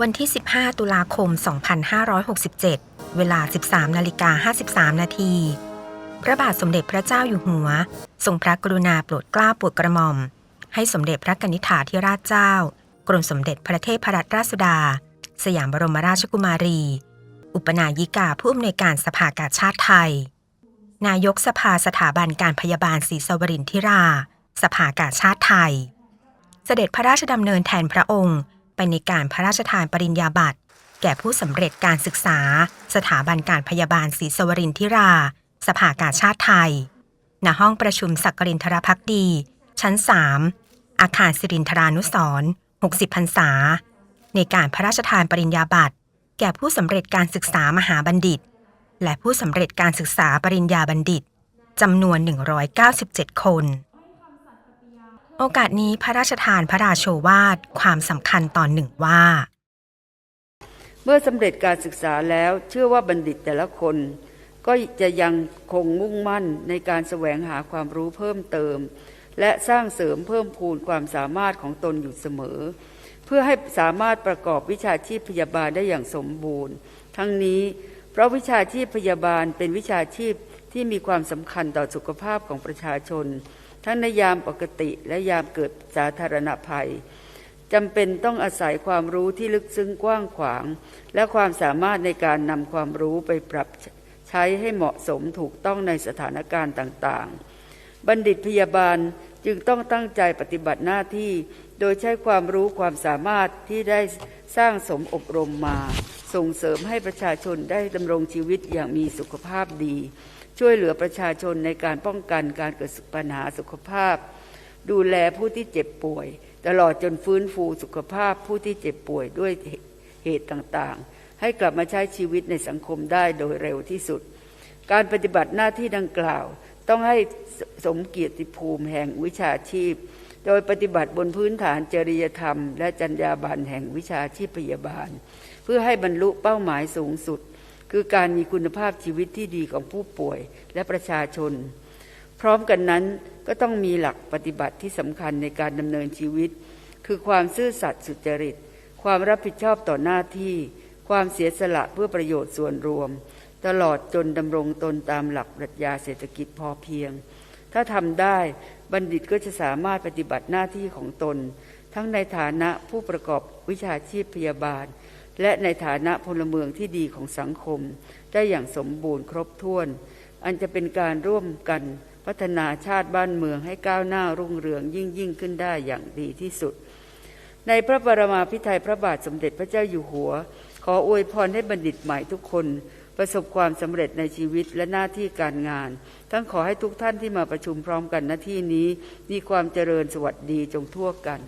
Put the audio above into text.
วันที่ 15 ตุลาคม 2567 เวลา 13นาฬิกา53 นาที พระบาทสมเด็จพระเจ้าอยู่หัว ทรงพระกรุณาโปรดเกล้าโปรดกระหม่อม ให้สมเด็จพระกนิษฐาธิราชเจ้า กรมสมเด็จพระเทพรัตนราชสุดา สยามบรมราชกุมารี อุปนายิกาผู้อำนวยการสภากาชาติไทย นายกสภาสถาบันการพยาบาลศรีสวรินทิรา สภากาชาติไทย เสด็จพระราชดำเนินแทนพระองค์ ไปในการพระราชทานปริญญาบัตร แก่ผู้สำเร็จการศึกษา สถาบันการพยาบาลศรีสวรินทิรา สภากาชาติไทย ณห้องประชุมสักกรินทรพักดี ชั้น 3 อาคารสิรินทรานุสรณ์60พรรษา ในการพระราชทานปริญญาบัตร แก่ผู้สำเร็จการศึกษามหาบัณฑิต และผู้สำเร็จการศึกษาปริญญาบัณฑิตจำนวน 197 คน โอกาสนี้พระราชทานพระราโชวาทความสำคัญตอนหนึ่งว่า เมื่อสำเร็จการศึกษาแล้วเชื่อว่าบัณฑิตแต่ละคน ก็จะยังคงมุ่งมั่นในการแสวงหาความรู้เพิ่มเติม และสร้างเสริมเพิ่มพูนความสามารถของตนอยู่เสมอ เพื่อให้สามารถประกอบวิชาชีพพยาบาลได้อย่างสมบูรณ์ ทั้งนี้เพราะวิชาชีพพยาบาลเป็นวิชาชีพที่มีความสำคัญต่อสุขภาพของประชาชน ทั้งในยามปกติและยามเกิดสาธารณภัยจำเป็นต้องอาศัยความรู้ที่ลึกซึ้งกว้างขวาง และความสามารถในการนำความรู้ไปปรับใช้ให้เหมาะสมถูกต้องในสถานการณ์ต่างๆ บัณฑิตพยาบาลจึงต้องตั้งใจปฏิบัติหน้าที่ โดยใช้ความรู้ความสามารถที่ได้สร้างสมอบรมมา ส่งเสริมให้ประชาชนได้ดำรงชีวิตอย่างมีสุขภาพดี ช่วยเหลือประชาชนในการป้องกันการเกิดปัญหาสุขภาพ ดูแลผู้ที่เจ็บป่วย ตลอดจนฟื้นฟูสุขภาพผู้ที่เจ็บป่วยด้วยเหตุต่างๆ ให้กลับมาใช้ชีวิตในสังคมได้โดยเร็วที่สุด การปฏิบัติหน้าที่ดังกล่าว ต้องให้สมเกียรติภูมิแห่งวิชาชีพ โดยปฏิบัติบนพื้นฐานจริยธรรม และจรรยาบรรณแห่งวิชาชีพพยาบาล เพื่อให้บรรลุเป้าหมายสูงสุด คือการมีคุณภาพชีวิตที่ดีของผู้ป่วยและประชาชน พร้อมกันนั้นก็ต้องมีหลักปฏิบัติที่สำคัญในการดำเนินชีวิต คือความซื่อสัตย์สุจริต ความรับผิดชอบต่อหน้าที่ ความเสียสละเพื่อประโยชน์ส่วนรวม ตลอดจนดำรงตนตามหลักปรัชญาเศรษฐกิจพอเพียง ถ้าทำได้บัณฑิตก็จะสามารถปฏิบัติหน้าที่ของตน ทั้งในฐานะผู้ประกอบวิชาชีพพยาบาล และในฐานะพลเมืองที่ดีของสังคม ได้อย่างสมบูรณ์ครบถ้วน อันจะเป็นการร่วมกันพัฒนาชาติบ้านเมืองให้ก้าวหน้ารุ่งเรืองยิ่งยิ่งขึ้นได้อย่างดีที่สุด ในพระบรมาภิไธยพระบาทสมเด็จพระเจ้าอยู่หัว ขออวยพรให้บัณฑิตใหม่ทุกคน ประสบความสำเร็จในชีวิตและหน้าที่การงาน ทั้งขอให้ทุกท่านที่มาประชุมพร้อมกันหน้าที่นี้ มีความเจริญสวัสดีจงทั่วกัน